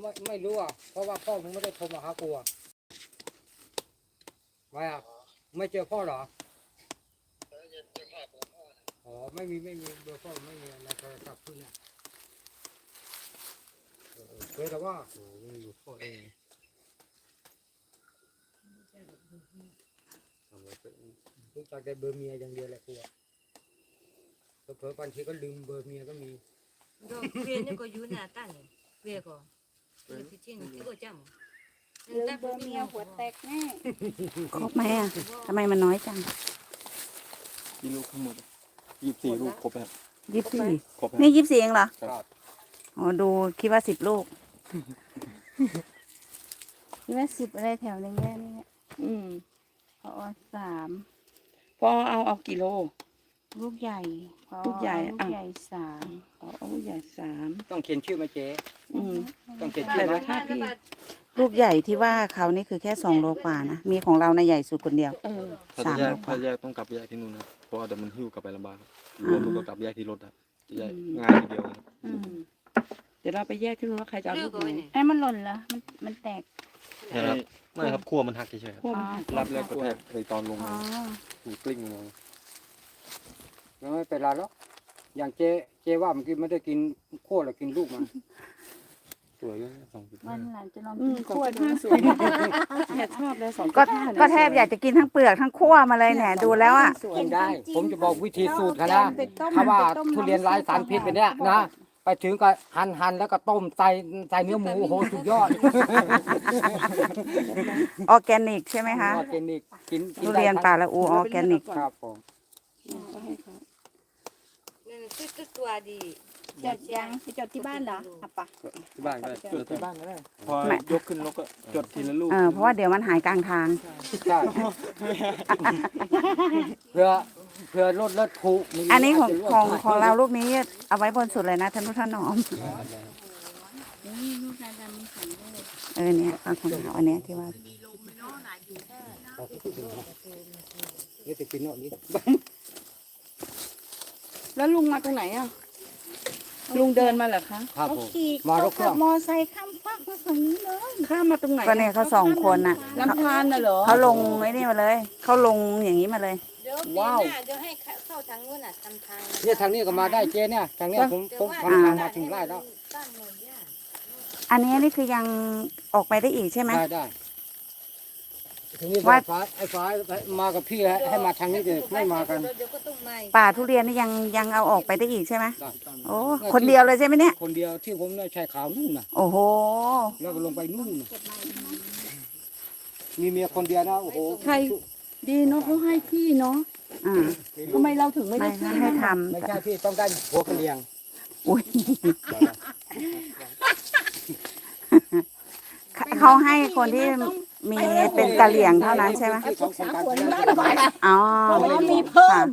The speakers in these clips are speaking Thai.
ไม่ไม่รู้อะเพราะว่าพ่อผมไม่ได้โทรมาหากูอะไม่อะไม่เจอพ่อหรออ๋อไม่มีไม่มีเบอร์พ่อไม่มีในโทรศัพท์เนี่ยเคยแต่ว่าโอ้ยอยู่พ่อเองทำไมเป็นรู้จากแต่เบอร์เมียอย่างเดียวแหละกูอะเผลอๆบางทีก็ลืมเบอร์เมียก็มี เวียนนี่ก็อยู่หน้าตั้งเวียก็ ครลืมเบอร์เมียหัวแตกแน่ครบไหมอะทำไมมันน้อยจังกี่ลูกทั้งหมดยี่สิบสี่ลูกครบแล้วยี่สิบสี่ครบนี่ยี่สิบสี่เองเหรอครับอ๋อดูคิดว่าสิบลูกคิดว่าสิบอะไรแถวในแง่นี้อืมพอสามพอเอาเอากี่โล ลูกใหญ่ลูกใหญ่ลูกใหญ่สามลูกใหญ่สามต้องเขียนชื่อมาเจ๊อืม ต้องเขียนชื่อไหมแต่ว่ลูกใหญ่ที่ว่าเขานี่คือแค่สองโลกว่านะ มีของเราในใหญ่สุดคนเดียวสามโลกว่าถ้าแยกต้องกลับแยกที่นู่นนะเพราะเดี๋ยวมันหิ้วกลับไปลำบากครับวมมันก็กลับแยกที่รถครัะแยกง่ายทีเดียวเดี๋ยวเราไปแยกที่นู่นว่าใครจะเอาลูกไหนไอ้มันหล่นเหรอมันมันแตก ไม่ครับขั้วมันหักเฉยๆรับพแล้วกรแทกในตอนลงอ๋ถูกกลิ้งลง ยังไม่เป็นไรหรอกอย่างเจเจว่ามันกินไม่ได้กินขั้วหรอกกินลูกมันสวยด้วยสองจุดวันหลังจะลองกินขั้วดูสวยเชอบเลยสองก็ก็แทบอยากจะกินทั้งเปลือกทั้งขั้วมาเลยเนี่ยดูแล้วอะกินได้ ผมจะบอกวิธีสูตรเขานะถ้าว่าทุเรียนไร้สารพิษไปเนี้ยนะไปถึงก็หั่นหั่นแล้วก็ต้มใส่ใส่เนื้อหมูโอ้โหสุดยอดออแกนิกใช่ไหมคะออแกนิกกินทุเรียนป่าละอูออแกนิกครับผมให้เขา จดยังไปจดที่บ้านเหรออะปะ ที่บ้านก็ได้จดที่บ้านก็ได้พอยกขึ้นรถก็จดทีละลูกเออเพราะว่าเดี๋ยวมันหายกลางทาง ใช่เพื่อเพื่อลดลดผูกมีอันนี้ของของของเราลูกนี้เอาไว้บนสุดเลยนะท่านผู้ท่านน้อมนี่ลูกนาดำมีขันด้วยเออเนี่ยเอาของเราอันเนี้ยที่ว่านี่จะกินโน่นนี่ แล้วลุงมาตรงไหนอะ ลุงเดินมาเหรอคะ ครับเขาผมขี่มารถเครื่องมอไซค์ข้ามฟากมาฝั่งนี้เลยข้ามมาตรงไหนก็เนี่ยเขาสองคนน่ะลำธารน่ะเหรอ เขาลงไอ้นี่มาเลยเขาลงอย่างนี้มาเลยว้าว와 우. เดี๋ยวให้เข้าทางนู้นน่ะทำทางเนี่ยทางนี้ก็มาได้เจ๊เนี่ยทางเนี้ยผมผมทำทางมาถึงได้แล้วตั้งหน่อยย่าอันนี้นี่คือยังออกไปได้อีกใช่ไหมได้ได้ ทีนี้ว่า ฟ้าไอ้ฟ้ามากับพี่ให้ให้มาทางนี้เดี๋ยวไม่มากันเดี๋ยวก็ต้องมาอีกป่าทุเรียนนี่ยังยังเอาออกไปได้อีกใช่ไหมได้โอ้คนเดียวเลยใช่ไหมเนี่ย คนเดียวที่ผมเนี่ยชายขาวนู่นน่ะ โอ้โห แล้วก็ลงไปนู่นน่ะมีเมียคนเดียวนะโอ้โหใคร ดีเนาะเขาให้ที่เนาะอ่าทำไมเราถึงไม่ได้ให้ทำไม่แต่ใช่พี่ต้องได้หัวกระเลียงอุ้ยเขาให้คนที่ มีเป็นกะเหลี่ยงเท่านั้นใช่ไหมที่ของโครงการอ๋อมีเพิ่ม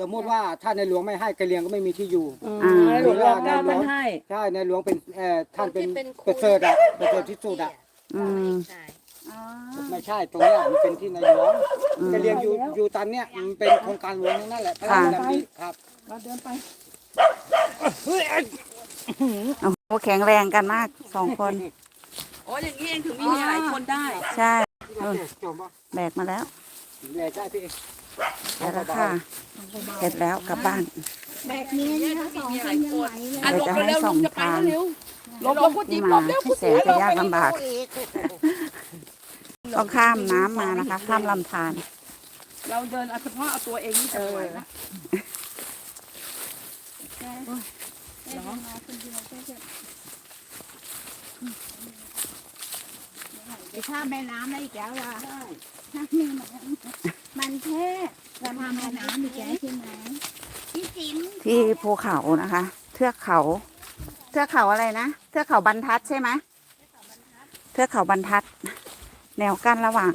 สมมติว่าถ้าในหลวงไม่ให้กระเลียงก็ไม่มีที่อยู่ อ่าหลวงรอบการมันให้ ใช่ในหลวงเป็นเอ่อท่านเป็นประเสริฐอะประเสริฐที่สุดอะอืมใช่ไม่ใช่ตรงเนี้ยมันเป็นที่ในหลวงอืมกระเลียงอยู่อยู่ตันเนี้ยมันเป็นโครงการหลวงทั้งนั่นแหละพระราชดำริครับโอ้โหแข็งแรงกันมากสองคน อ๋ออย่างนี้เองถึงมีหลายคนได้ใช่จบป่ะแบกมาแล้วแหล่ใช่พี่แล้วค่ะเสร็จแล้วกลับบ้านแบกเนี้ยนะคะสองคนยังไหวเลยอะเดี๋ลยวงจะไปให้เร็วส่ลุงงจะไปทางเร็วลบลบพูดจีที่บมาลบเร็วพูดแสนจะยากลำบากต้องข้ามน้ำมานะคะ ข้ามลำธารเราเดินเอาเฉพาะเอาตัวเองนี่จะไหวนะ ไป ข้ามแม่น้ำได้อีกแล้วล่ะนี่มันแค่เราทำแม่น้ำอีกแล้วใช่ไหมพี่จิ๋มที่ภูเขานะคะ เทือกเขา เทือกเขาอะไรนะ เทือกเขาบรรทัดใช่ไหมเทือกเขาบรรทัด แนวกั้นระหว่าง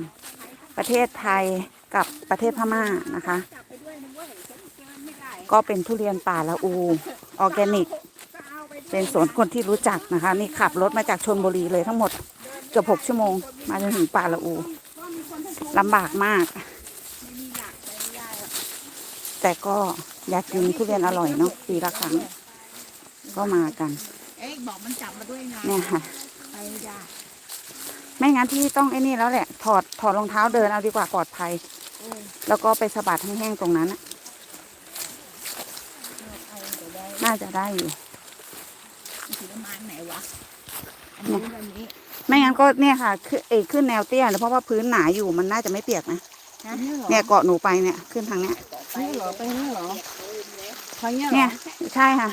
ประเทศไทยกับประเทศพม่านะคะ ก็เป็นทุเรียนป่าละอูออร์แกนิก เป็นสวนคนที่รู้จักนะคะ นี่ขับรถมาจากชนบุรีเลยทั้งหมด เกือบหกชั่วโมง มาจนถึงป่าละอูลำบากมาก แต่ก็อยากกินทุเรียนอร่อยเนาะปีละครั้ง ก็มากัน เอ๊ะบอกมันจับมาด้วยนะเนี่ยค่ะ ไปไม่ได้ไม่งั้นพี่ต้องไอ้นี่แล้วแหละ ถอดถอดรองเท้าเดินเอาดีกว่าปลอดภัย แล้วก็ไปสะบัดแห้งๆตรงนั้นน่ะน่าจะได้อยู่ ถือประมาณไหนวะ อันนี้วันนี้ ไม่งั้นก็เนี่ยค่ะขึ้นเอยขึ้นแนวเตี้ยเพราะว่าพื้นหนาอยู่มันน่าจะไม่เปียกนะนะเนี่ยเกาะหนูไปเนี่ยขึ้นทางเนี้ยนี่เหรอไปนี่เหรอทางเนี้ยเหรเนี่ยอใช่ค่ะ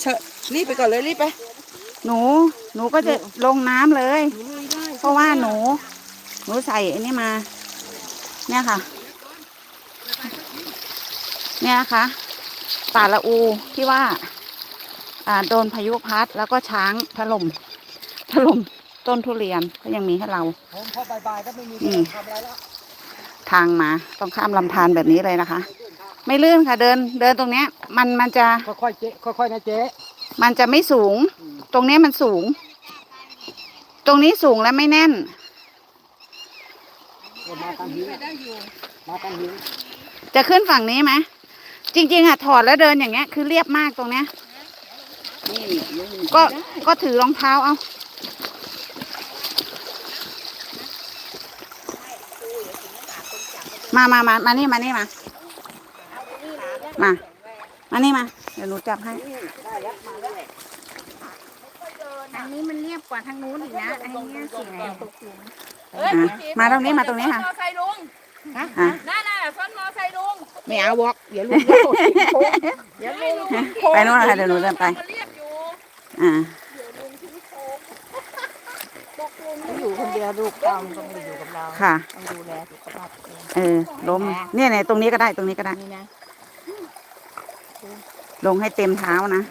เชิญรีบไปก่อนเลยรีบไป หนูหนูก็จะลงน้ำเลยหนูลุยได้เพราะว่าหนู หนูใส่อันนี้มา เนี่ยค่ะ เนี่ยนะคะป่าละอูที่ว่าอ่า โดนพายุพัดแล้วก็ช้างถล่มถล่มต้นทุเรียนก็ยังมีให้เราผมพอบ่ายๆก็ไม่มีอืมทำอะไรแล้วทางมาต้องข้ามลำธารแบบนี้เลยนะคะ ไม่ลื่นค่ะเดินเดินตรงเนี้ย มันมันจะค่อยๆเจ๊ค่อยๆนะเจ๊มันจะไม่สูง ตรงเนี้ยมันสูง ตรงนี้สูงและไม่แน่นมาตามหินมาตามหินจะขึ้นฝั่งนี้ไหมจริงๆอะถอดแล้วเดินอย่างเงี้ยคือเรียบมากตรงเนี้ยนี่นี่ ก็ก็ถือรองเท้าเอามามามามานี่มานี่มา มา มานี่มา เดี๋ยวหนูจับให้ อันนี้มันเรียบกว่าทางนู้นอีกนะ อันนี้สีไหนตกหลุมอะมาตรงนี้มาตรงนี้ค่ะมอไซค์ลุงอะนั่นน่ะซ้อนมอไซค์ลุงไม่เอาวอกเดี๋ยวลุงเดี๋ยวลุงไปโน่นค่ะเดี๋ยวหนูเดินไปมาเรียบ อยู่อ่าอยู่คนเดียวลูกเราต้องไปอยู่กับเราค่ะ ต้องดูแลสุขภาพตัวเองเออล้มเนี่ยเนี่ยตรงนี้ก็ได้ตรงนี้ก็ได้ นี่นะลงให้เต็มเท้านะ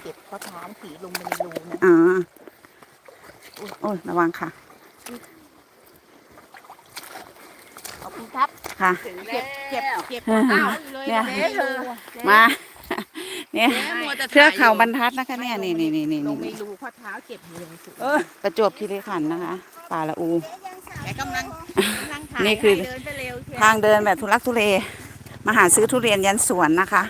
เก็บข้าวสารสีลงไปในรูนะอ่าโอ้ยระวังค่ะ ขอบคุณ ครับค่ะถึงเก็บเก็บเก็บอ่าข้าวเลยเนี่ยเจ๊เธอมา เนี่ยเทือกเขาบรรทัดนะคะเนี่ยนี่นี่นี่นี่ลงในนี่รูข้อเท้าเก็บอยู่สุดประจวบคีรีขันธ์นะคะ ป่าละอู แกกำลังกำลังถ่ายนี่คือ ให้เดินไปเร็วเชียวทางเดินแบบทุลักทุเล มาหาซื้อทุเรียนยันสวนนะคะ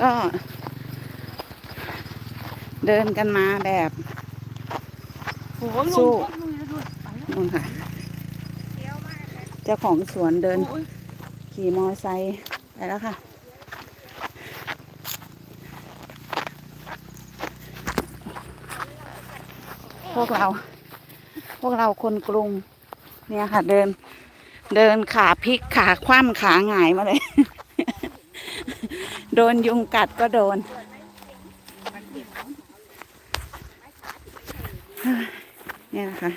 ก็ เดินกันมาแบบโอ้โหล สู้นู่นค่ะเจ้าของสวนเดิน ขี่มอไซค์ไปแล้วค่ะ พวกเรา พวกเราคนกรุง เนี่ยค่ะ เดิน เดินขาพลิกขาคว่ำขาหงายมาเลย โดนยุงกัดก็โดน เนี่ยนะคะ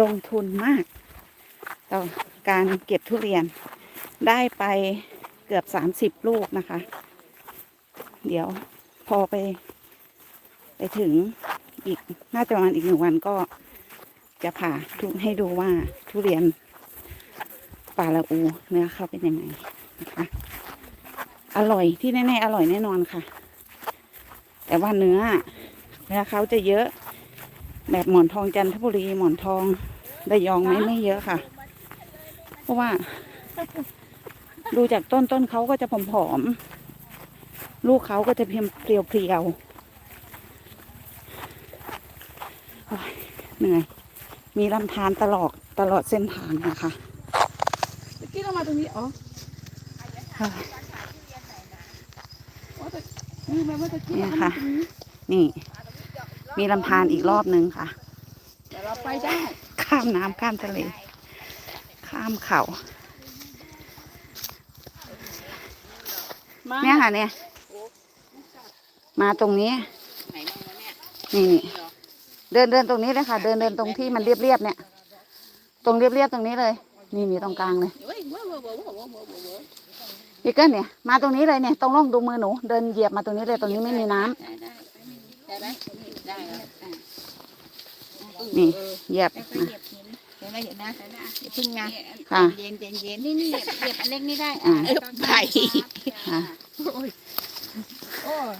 ลงทุนมาก ต่อการเก็บทุเรียนได้ไปเกือบสามสิบลูกนะคะ เดี๋ยวพอไป ไปถึงอีกน่าจะประมาณอีกหนึ่งวันก็จะผ่าทุกให้ดูว่าทุเรียนป่าละอูเนื้อเขาเป็นยังไงนะคะอร่อยที่แน่ๆอร่อยแน่นอนค่ะ แต่ว่าเนื้อเนื้อเขาจะเยอะ แบบหมอนทองจันทบุรีหมอนทองระยองไม่ไม่เยอะค่ะ เพราะว่า ดูจากต้นต้นเขาก็จะผอมๆลูกเขาก็จะเพียมเพรียวเพรียวๆโอ๊ยเหนื่อยมีลำธารตลอดตลอดเส้นทางนะคะเมื่อกี้เรามาตรงนี้อ๋อเฮ้ยอ๋อแต่นี่แม่ว่าจะกี้เนี่ยเราค่ะมาตรงนี้นี่ มีลำธารอีกรอบนึงค่ะแต่เราไปได้ ข้ามน้ำข้ามทะเล ข้ามเขามาเนี่ยค่ะเนี่ย มาตรงนี้นี่นี่เดินเดินตรงนี้เลยค่ะ เดินเดินตรงที่มันเรียบเรียบๆเนี่ย ตรงเรียบเรียบๆตรงนี้เลย นี่นี่ตรงกลางเลยเฮ้ยเว้ยเว้ยเว้ยเว้ยเว้ยเว้ยเว้ยเว้ยพี่เกิ้ลเนี่ย มาตรงนี้เลยเนี่ย ตรงร่องดูมือหนู เดินเหยียบมาตรงนี้เลย ตรงนี้ไม่มีน้ำ ได้ไหม ได้แล้วอะนี่เหยียบแล้วก็เหยียบหินเห็นไหมเห็นนะเห็นนะอย่าเพึ่งนะค่ะเย็นเย็นเย็นนี่นี่เหยียบเหยียบอันเล็กนี่ได้อ่าเออไปค่ะโอ้ย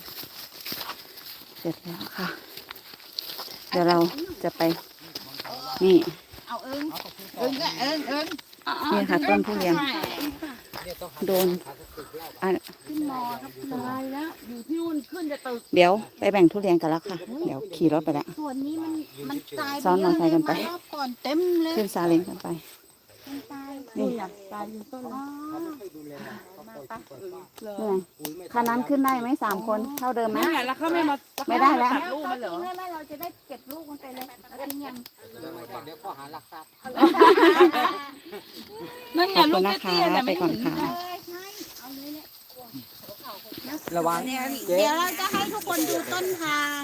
เสร็จแล้วค่ะ เดี๋ยวเราจะไป นี่เอาเอิงเอิงก็เอิงเอิงนี่ค่ะต้นทุเรียนเนี่ยต้องหา โดนหาสักตึกแล้วอะขึ้นมอครับตายแล้วอยู่ที่นู่นขึ้นจะตึกเดี๋ยวไปแบ่งทุเรียนกันแล้วค่ะ เดี๋ยวขี่รถไปแล้วส่วนนี้มันมันตายซ้อนมอเตอร์ไซค์กันไปเยอะเลยมารอบก่อนเต็มเลย ขึ้นซาเล้งกันไปมั นตายนี่อยากตายอยู่ต้นอ๋อเขาไม่ค่อยดูแลเขาปล่อยทิ้งปล่อยขว้างนี่ไงปุ๋ยไม่คันนั้นขึ้นได้ไหมสามคนเท่าเดิมไหม นั่นแหละแล้วเขาไม่มาไม่ได้แล้ว ตัดลูกมันเหรอแล้วก็ทิ้งไว้ไหมเราจะได้เก็บลูกมันไปเลยแล้วทิ้งยังเดี๋ยวข้อหารักทรัพย์นั่นไงขอบลูคุกณนะเตี้คะยๆแต่ไปไม่ก่อนเห็นค่ะเออใช่เอาเลยเนี่ยระวัง เดี๋ยวเราจะให้ทุกคนดูต้นทาง